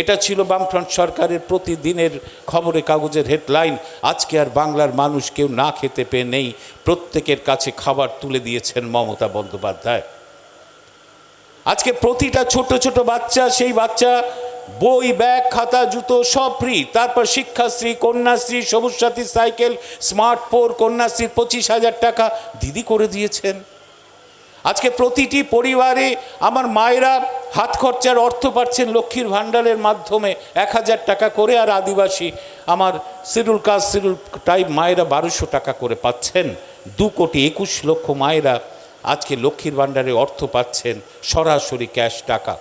এটা ছিল বামফ্রন্ট সরকারের প্রতিদিনের খবরে কাগজের হেডলাইন। আজকে আর বাংলার মানুষ কেউ না খেতে পেয়ে নেই। প্রত্যেকের কাছে খাবার তুলে দিয়েছেন মমতা বন্দ্যোপাধ্যায়। আজকে প্রতিটা ছোট ছোট বাচ্চা, সেই বাচ্চা, বই, ব্যাগ, খাতা, জুতো, সব ফ্রি তারপর শিক্ষাশ্রী, কন্যাশ্রী, সবুজ সাথী, সাইকেল স্মার্ট ফোর কন্যাশ্রীর পঁচিশ হাজার টাকা দিদি করে দিয়েছেন। আজকে প্রতিটি পরিবারে আমার মায়েরা হাত খরচার অর্থ পাচ্ছেন লক্ষ্মীর ভাণ্ডারের মাধ্যমে এক হাজার টাকা করে, আর আদিবাসী আমার সিরুল কাজ সিরুল টাইপ মায়েরা বারোশো টাকা করে পাচ্ছেন। দু কোটি একুশ লক্ষ মায়েরা আজকে লক্ষ্মীর ভাণ্ডারে অর্থ পাচ্ছেন, সরাসরি ক্যাশ টাকা।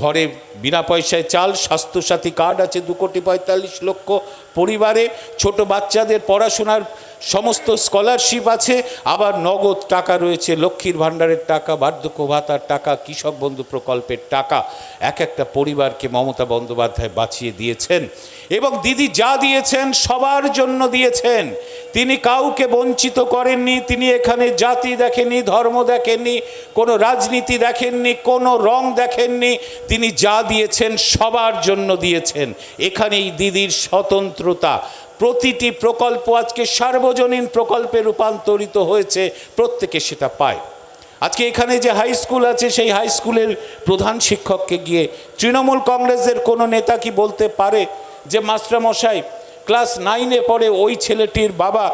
ঘরে বিনা পয়সায় চাল, স্বাস্থ্যসাথী কার্ড আছে দু কোটি পঁয়তাল্লিশ লক্ষ পরিবারে। ছোট বাচ্চাদের পড়াশোনার সমস্ত স্কলারশিপ আছে, আবার নগদ টাকা রয়েছে, লক্ষ্মীর ভাণ্ডারের টাকা, বার্ধক্য ভাতার টাকা, কৃষক বন্ধু প্রকল্পের টাকা। এক একটা পরিবারকে মমতা বন্দ্যোপাধ্যায় বাঁচিয়ে দিয়েছেন। এবং দিদি যা দিয়েছেন, সবার জন্য দিয়েছেন। তিনি কাউকে বঞ্চিত করেননি, তিনি এখানে জাতি দেখেননি, ধর্ম দেখেননি, কোনো রাজনীতি দেখেননি, কোনো রং দেখেননি। তিনি যা দিয়েছেন, সবার জন্য দিয়েছেন। এখানেই দিদির স্বতন্ত্রতা। প্রতিটি প্রকল্প আজকে সার্বজনীন প্রকল্পে রূপান্তরিত হয়েছে, প্রত্যেকে সেটা পায়। আজকে এখানে যে হাই স্কুল আছে, সেই হাই স্কুলের প্রধান শিক্ষককে গিয়ে তৃণমূল কংগ্রেসের কোনো নেতা কি বলতে পারে যে, মাস্টারমশাই ক্লাস নাইনে পরে ওই ছেলেটির বাবা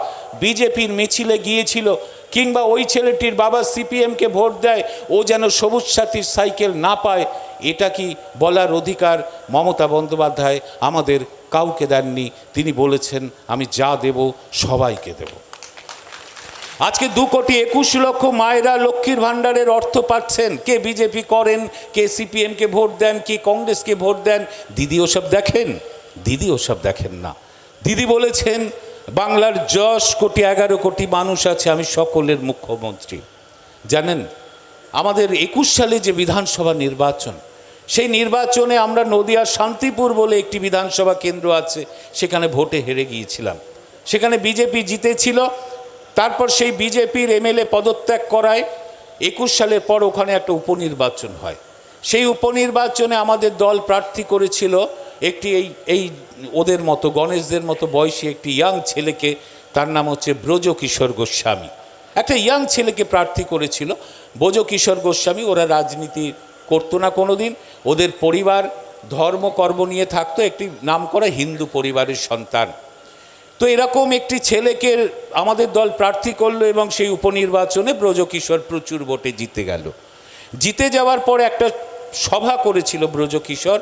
বিজেপির মিছিলে গিয়েছিল কিংবা ওই ছেলেটির বাবা সিপিএমকে ভোট দেয়, ও যেন সবুজ সাথীর সাইকেল না পায়, এটা কি বলার অধিকার? মমতা বন্দ্যোপাধ্যায় আমাদের কাউকে দেননি, তিনি বলেছেন, আমি যা দেব, সবাইকে দেব। আজকে দু কোটি একুশ লক্ষ মায়েরা লক্ষ্মীর ভাণ্ডারের অর্থ পাচ্ছেন। কে বিজেপি করেন, কে সিপিএমকে ভোট দেন, কে কংগ্রেসকে ভোট দেন, দিদি ওসব দেখেন? দিদি ওসব দেখেন না। দিদি বলেছেন বাংলার দশ কোটি, এগারো কোটি মানুষ আছে, আমি সকলের মুখ্যমন্ত্রী। জানেন, আমাদের একুশ সালে যে বিধানসভা নির্বাচন, সেই নির্বাচনে আমরা নদিয়ার শান্তিপুর বলে একটি বিধানসভা কেন্দ্র আছে, সেখানে ভোটে হেরে গিয়েছিলাম। সেখানে বিজেপি জিতেছিল, তারপর সেই বিজেপির এমএলএ পদত্যাগ করায় একুশ সালের পর ওখানে একটা উপনির্বাচন হয়। সেই উপনির্বাচনে আমাদের দল প্রার্থী করেছিল একটি এই এই ওদের মতো, গণেশদের মতো বয়সী একটি ইয়াং ছেলেকে, তার নাম হচ্ছে ব্রজকিশোর গোস্বামী। একটা ইয়াং ছেলেকে প্রার্থী করেছিল, ব্রজকিশোর গোস্বামী, ওরা রাজনীতি করতো না কোনো দিন ওদের পরিবার, ধর্ম, কর্ম নিয়ে থাকতো, একটি নাম করা হিন্দু পরিবারের সন্তান। তো এরকম একটি ছেলেকে আমাদের দল প্রার্থী করল এবং সেই উপনির্বাচনে ব্রজকিশোর প্রচুর ভোটে জিতে গেল। জিতে যাওয়ার পর একটা সভা করেছিল ব্রজকিশোর